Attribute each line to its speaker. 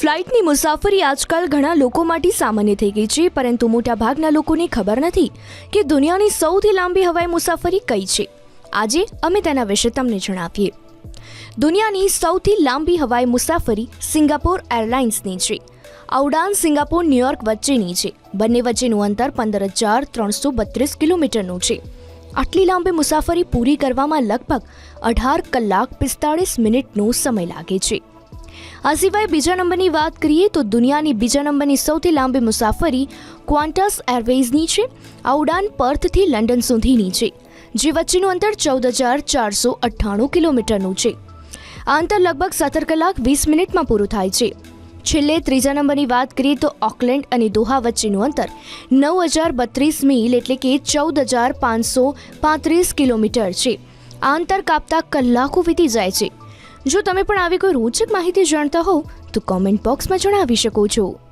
Speaker 1: ફ્લાઇટની મુસાફરી આજકાલ ઘણા લોકો માટે સામાન્ય થઈ ગઈ છે, પરંતુ મોટાભાગના લોકોને ખબર નથી કે દુનિયાની સૌથી લાંબી હવાઈ મુસાફરી કઈ છે. આજે અમે તેના વિશે તમને જણાવીએ. દુનિયાની સૌથી લાંબી હવાઈ મુસાફરી સિંગાપોર એરલાઇન્સની છે. આ સિંગાપોર ન્યુયોર્ક વચ્ચેની છે. બંને વચ્ચેનું અંતર પંદર હજાર ત્રણસો બત્રીસ કિલોમીટરનું છે. આટલી લાંબી મુસાફરી પૂરી કરવામાં લગભગ અઢાર કલાક પિસ્તાળીસ મિનિટનો સમય લાગે છે. આ સિવાય બીજા નંબરની વાત કરીએ તો દુનિયાની બીજા નંબરની સૌથી લાંબી મુસાફરી ક્વાન્ટસ એરવેઝની છે. આ ઉડાન પર્થથી લંડન સુધીની છે, જે વચ્ચેનું અંતર ચૌદ હજાર ચારસો અઠ્ઠાણું કિલોમીટરનું છે. આ અંતર લગભગ સત્તર કલાક વીસ મિનિટમાં પૂરું થાય છે. છેલ્લે ત્રીજા નંબરની વાત કરીએ તો ઓકલેન્ડ અને દોહા વચ્ચેનું અંતર નવ હજાર બત્રીસ મીલ એટલે કે ચૌદ હજાર પાંચસો પાંત્રીસ કિલોમીટર છે. આ અંતર કાપતા કલાકો વીતી જાય છે. જો તમે પણ આવી કોઈ રોચક માહિતી જાણતા હોવ, તો કોમેન્ટ બોક્સમાં જણાવી શકો છો.